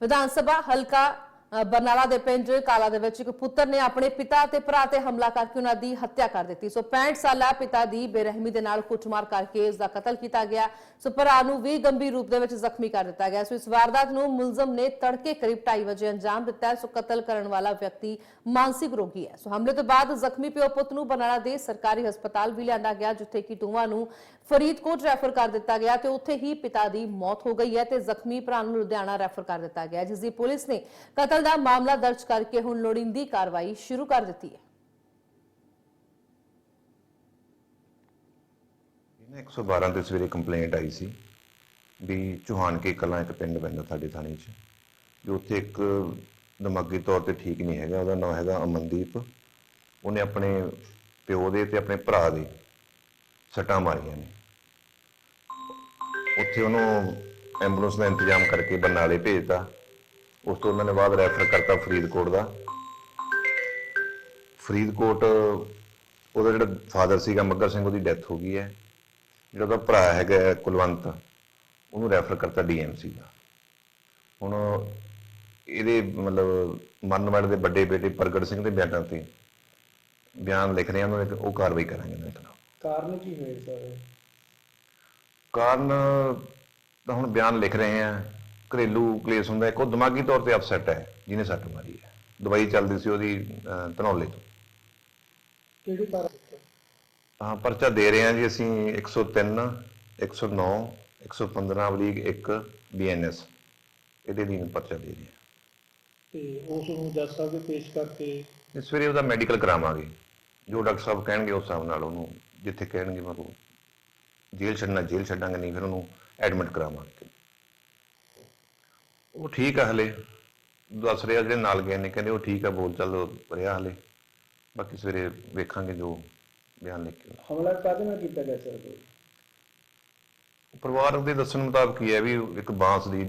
ਵਿਧਾਨ ਸਭਾ ਹਲਕਾ ਬਰਨਾਲਾ ਦੇ ਪਿੰਡ ਕਾਲਾ ਦੇ ਵਿੱਚ ਇੱਕ ਪੁੱਤਰ ਨੇ ਆਪਣੇ ਪਿਤਾ ਤੇ ਭਰਾ ਤੇ ਹਮਲਾ ਕਰਕੇ ਉਹਨਾਂ ਦੀ ਹੱਤਿਆ ਕਰ ਦਿੱਤੀ। ਸੋ 65 ਸਾਲਾ ਪਿਤਾ ਦੀ ਬੇਰਹਿਮੀ ਦੇ ਨਾਲ ਕੁੱਟਮਾਰ ਕਰਕੇ ਉਸ ਦਾ ਕਤਲ ਕੀਤਾ ਗਿਆ। ਸੋ ਭਰਾ ਨੂੰ ਵੀ ਗੰਭੀਰ ਰੂਪ ਦੇ ਵਿੱਚ ਜ਼ਖਮੀ ਕਰ ਦਿੱਤਾ ਗਿਆ। ਸੋ ਇਸ ਵਾਰਦਾਤ ਨੂੰ ਮੁਲਜ਼ਮ ਨੇ ਤੜਕੇ ਕਰੀਬ 2:30 ਵਜੇ ਅੰਜਾਮ ਦਿੱਤਾ ਸੋ ਕਤਲ ਕਰਨ ਵਾਲਾ ਵਿਅਕਤੀ ਮਾਨਸਿਕ ਰੋਗੀ ਹੈ। ਸੋ ਹਮਲੇ ਤੋਂ ਬਾਅਦ ਜ਼ਖਮੀ ਪਿਓ ਪੁੱਤ ਨੂੰ ਬਰਨਾਲਾ ਦੇ ਸਰਕਾਰੀ ਹਸਪਤਾਲ ਵੀ ਲਿਆਂਦਾ ਗਿਆ, ਜਿੱਥੇ ਕਿ ਦੋਵਾਂ ਨੂੰ ਫਰੀਦਕੋਟ ਰੈਫਰ ਕਰ ਦਿੱਤਾ ਗਿਆ ਤੇ ਉੱਥੇ ਹੀ ਪਿਤਾ ਦੀ ਮੌਤ ਹੋ ਗਈ ਹੈ ਤੇ ਜ਼ਖਮੀ ਭਰਾ ਨੂੰ ਲੁਧਿਆਣਾ ਰੈਫਰ ਕਰ ਦਿੱਤਾ ਗਿਆ ਜਿਸ ਦੀ ਪੁਲਿਸ ਨੇ ਕਤਲ ਦਾ ਮਾਮਲਾ ਦਰਜ ਕਰਕੇ ਹੁਣ ਲੋੜੀਂਦੀ ਕਾਰਵਾਈ ਸ਼ੁਰੂ ਕਰ ਦਿੱਤੀ ਹੈ। ਇਹਨਾਂ 112 ਤੇ ਸਵੇਰੇ ਕੰਪਲੇਂਟ ਆਈ ਸੀ ਵੀ ਚੌਹਾਨ ਕੇ ਕਲਾਂ ਇੱਕ ਪਿੰਡ ਪੈਂਦਾ ਸਾਡੇ ਥਾਣੇ 'ਚ ਜੋ ਉੱਥੇ ਇੱਕ ਦਿਮਾਗੀ ਤੌਰ ਤੇ ਠੀਕ ਨਹੀਂ ਹੈਗਾ, ਉਹਦਾ ਨਾਮ ਹੈਗਾ ਅਮਨਦੀਪ। ਉਹਨੇ ਆਪਣੇ ਪਿਓ ਦੇ ਤੇ ਆਪਣੇ ਭਰਾ ਦੇ ਸੱਟਾਂ ਮਾਰੀਆਂ ਨੇ। ਉੱਥੇ ਉਹਨੂੰ ਐਂਬੂਲੈਂਸ ਦਾ ਇੰਤਜ਼ਾਮ ਕਰਕੇ ਬਰਨਾਲੇ ਭੇਜਤਾ। ਉਸ ਤੋਂ ਉਹਨਾਂ ਨੇ ਬਾਅਦ ਰੈਫਰ ਕਰਤਾ ਫਰੀਦਕੋਟ ਦਾ। ਫਰੀਦਕੋਟ ਉਹਦਾ ਜਿਹੜਾ ਫਾਦਰ ਸੀਗਾ ਮੱਗਰ ਸਿੰਘ ਉਹਦੀ ਡੈਥ ਹੋ ਗਈ ਹੈ। ਜਿਹੜਾ ਉਹਦਾ ਭਰਾ ਹੈਗਾ ਕੁਲਵੰਤ ਉਹਨੂੰ ਰੈਫਰ ਕਰਤਾ ਡੀਐਮਸੀ ਦਾ। ਹੁਣ ਇਹਦੇ ਮਤਲਬ ਮਰਨ ਵਾਲੇ ਦੇ ਵੱਡੇ ਬੇਟੇ ਪ੍ਰਗਟ ਸਿੰਘ ਦੇ ਬਿਆਨਾਂ ਤੇ ਬਿਆਨ ਲਿਖ ਰਹੇ ਉਹਨਾਂ ਦੇ ਉਹ ਕਾਰਵਾਈ ਕਰਾਂਗੇ ਉਹਨਾਂ ਖਿਲਾਫ ਕਾਰਨ ਕੀ ਹੋਏ ਸਰ? ਕਾਰਨ ਤਾਂ ਹੁਣ ਬਿਆਨ ਲਿਖ ਰਹੇ ਆ। ਘਰੇਲੂ ਕਲੇਸ਼ ਹੁੰਦਾ ਇੱਕ ਉਹ ਦਿਮਾਗੀ ਤੌਰ ਤੇ ਅਪਸੈਟ ਹੈ ਜਿਹਨੇ ਸੱਟ ਮਾਰੀ ਹੈ। ਦਵਾਈ ਚੱਲਦੀ ਸੀ ਉਹਦੀ ਧਨੌਲੇ ਤੋਂ। ਕਿਹੜੀ ਕਾਰਨ ਹਾਂ ਪਰਚਾ ਦੇ ਰਹੇ ਹਾਂ ਜੀ ਅਸੀਂ 103 109 115 ਅਵਲੀਗ 1 ਬੀਐਨਐਸ। ਇਹਦੇ ਲਈ ਪਰਚਾ ਦੇ ਰਹੇ ਹਾਂ। ਤੇ ਉਸ ਨੂੰ ਜੱਜ ਸਾਹਿਬ ਦੇ ਪੇਸ਼ ਕਰਕੇ ਇਸ ਸਵੇਰੇ ਉਹਦਾ ਮੈਡੀਕਲ ਕਰਾਵਾਂਗੇ। ਜੋ ਡਾਕਟਰ ਸਾਹਿਬ ਕਹਿਣਗੇ ਉਸ ਹਿਸਾਬ ਨਾਲ ਉਹਨੂੰ ਜਿੱਥੇ ਕਹਿਣਗੇ ਮਤਲਬ ਜੇਲ੍ਹ ਛੱਡਣਾ ਜੇਲ੍ਹ ਛੱਡਾਂਗੇ ਨਹੀਂ ਫਿਰ ਉਹਨੂੰ ਐਡਮਿਟ ਕਰਾਵਾਂਗੇ। ਉਹ ਠੀਕ ਆ ਹਲੇ। ਦੱਸ ਰਿਹਾ ਜਿਹੜੇ ਨਾਲ ਗਏ ਨੇ ਕਹਿੰਦੇ ਉਹ ਠੀਕ ਆ ਬੋਲ ਚੱਲ ਰਿਹਾ ਹਲੇ। ਬਾਕੀ ਸਵੇਰੇ ਵੇਖਾਂਗੇ ਜੋ ਬਿਆਨ ਲਿਖ ਕੇ ਹਮਲਾ ਕਾਹਦੇ ਨਾਲ ਕੀਤਾ ਗਿਆ ਸਰ ਪਰਿਵਾਰ ਦੇ ਦੱਸਣ ਮੁਤਾਬਕ ਕੀ ਹੈ ਵੀ ਇੱਕ ਬਾਂਸ ਦੀ